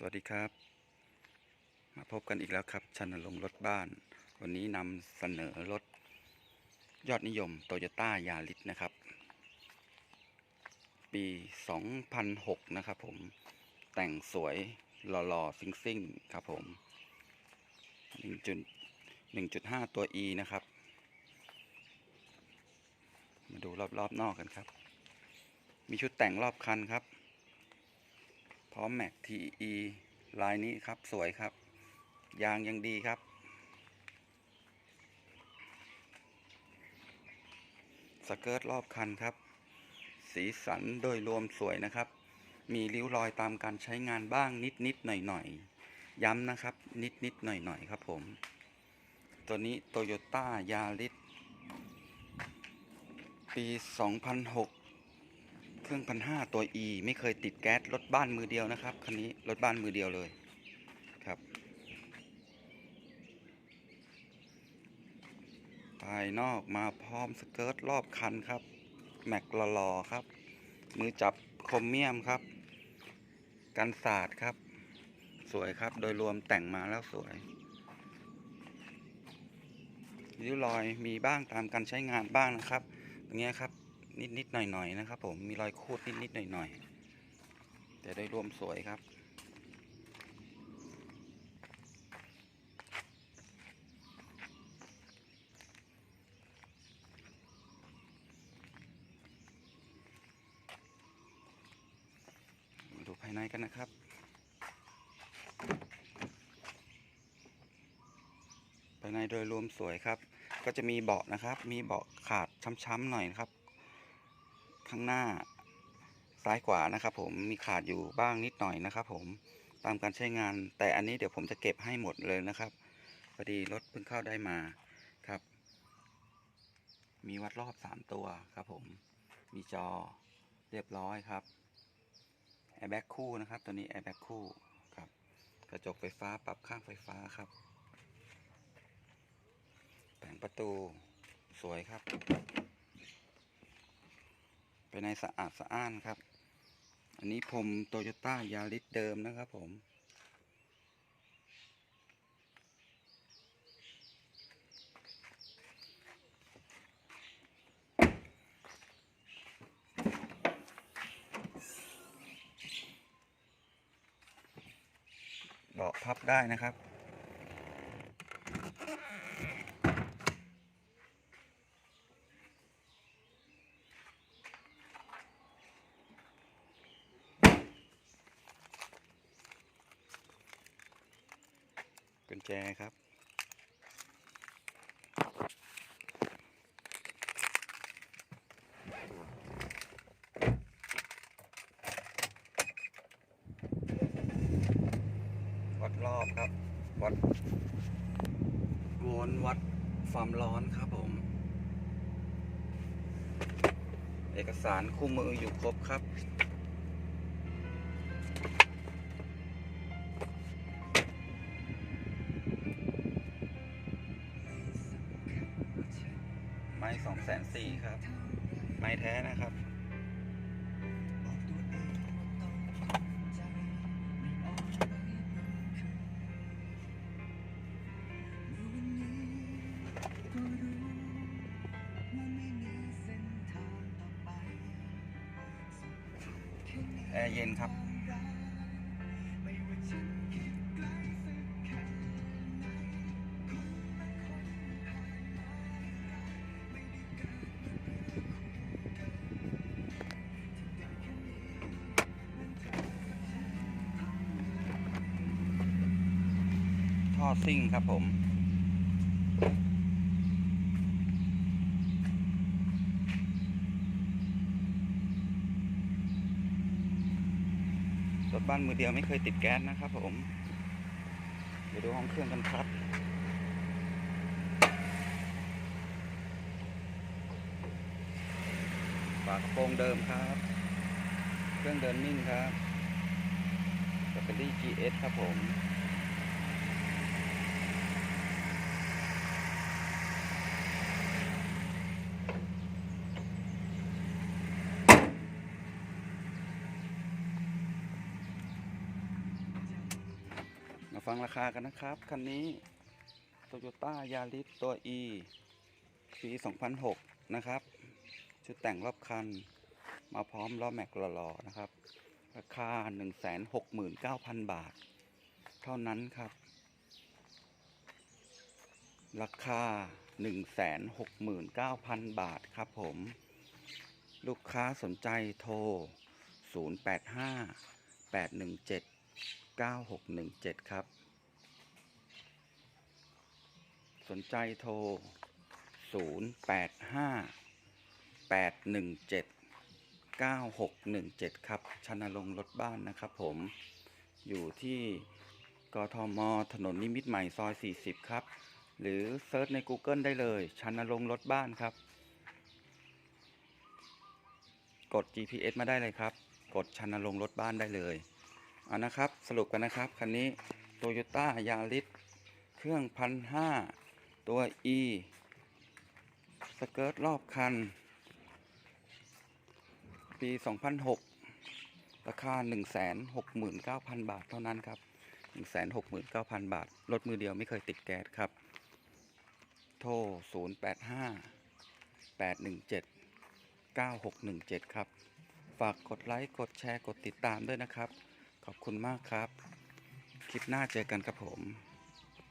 สวัสดีครับ มาพบกันอีกแล้วครับชันลงรถบ้าน วันนี้นำเสนอรถยอดนิยมโตโยต้ายาริสนะครับ ปี 2006 นะครับผม แต่งสวยหล่อๆ ซิ่งๆ ครับผม 1.1.5 ตัว E นะครับ มาดูรอบๆ นอกกันครับ มีชุดแต่งรอบคันครับ อมแม็ก TE ลายนี้ครับสวยครับ ยางยังดีครับ สเกิร์ตรอบคันครับ สีสันโดยรวมสวยนะครับ มีริ้วรอยตามการใช้งานบ้างนิดนิดหน่อยหน่อยๆย้ำนะครับ นิดนิดหน่อยหน่อยๆครับผม ตัวนี้โตโยต้ายาริสปี 2006 เครื่องพันห้าตัว E ไม่เคยติดแก๊สรถบ้านมือเดียวนะครับคันนี้รถบ้านมือเดียวเลยครับภายนอกมาพร้อมสเกิร์ตรอบคันครับ แม็กหล่อครับ มือจับคมเมียมครับ กันศาสตร์ครับ สวยครับโดยรวมแต่งมาแล้วสวยริ้วรอยมีบ้างตามการใช้งานบ้างนะครับ ตรงเนี้ยครับ นิดนิดๆหน่อยหน่อยๆนะครับ ผมมีรอยคูดนิดนิดๆหน่อยหน่อยๆแต่โดยรวมสวยครับมาดูภายในกันนะครับภายในโดยรวมสวยครับ ก็จะมีเบาะนะครับ มีเบาะขาดช้ำๆหน่อยนะครับ ข้างหน้าซ้ายขวานะครับ ผมมีขาดอยู่บ้างนิดหน่อยนะครับ ผมตามการใช้งาน แต่อันนี้เดี๋ยวผมจะเก็บให้หมดเลยนะครับพอดีรถเพิ่งเข้าได้มาครับ มีวัดรอบสามตัวครับ ผมมีจอเรียบร้อยครับแอร์แบ็กคู่นะครับตัวนี้แอร์แบ็กคู่ครับกระจกไฟฟ้าปรับข้างไฟฟ้าครับแต่งประตูสวยครับ ภายในสะอาดสะอ้านครับ อันนี้ผมโตโยต้ายาริสเดิมนะครับผม เบาะพับได้นะครับ แจครับ วัดรอบครับ วัดวนวัดความร้อนครับผม เอกสารคู่มืออยู่ครบครับ สองแสนสี่ครับ ไม้แท้นะครับแอร์เย็นครับ อซิ่งครับผมรถบ้านมือเดียวไม่เคยติดแก๊สนะครับผม เดี๋ยวดูห้องเครื่องกันครับ ฝากระโปรงเดิมครับ เครื่องเดินนิ่งครับแบตเตอรี่ GS ครับผม ฟังราคากันนะครับ คันนี้ Toyota Yaris ตัว E ปี 2006 นะครับ ชุดแต่งรอบคัน มาพร้อมล้อแม็กหล่อๆนะครับ ราคา 169,000 บาท เท่านั้นครับ ราคา 169,000 บาทครับผม ลูกค้าสนใจโทร 085 817 9617 ครับ สนใจโทร 085 817 9617 ครับชนลงรถบ้านนะครับผมอยู่ที่กทม ถนนนิมิตใหม่ซอย 40 ครับ หรือเซิร์ชใน Google ได้เลยชนลงรถบ้านครับ กด GPS มาได้เลยครับ กดชนลงรถบ้านได้เลยเอานะครับ สรุปกันนะครับ คันนี้ Toyota Yaris เครื่องพันห้า ตัว E สเกิร์ตรอบคัน ปี 2006 ราคา 169,000 บาทเท่านั้นครับ 169,000 บาท รถมือเดียวไม่เคยติดแก๊สครับ โทร 085 817 9617 ครับ ฝากกดไลค์ กดแชร์ กดติดตามด้วยนะครับ ขอบคุณมากครับ คลิปหน้าเจอกันครับผม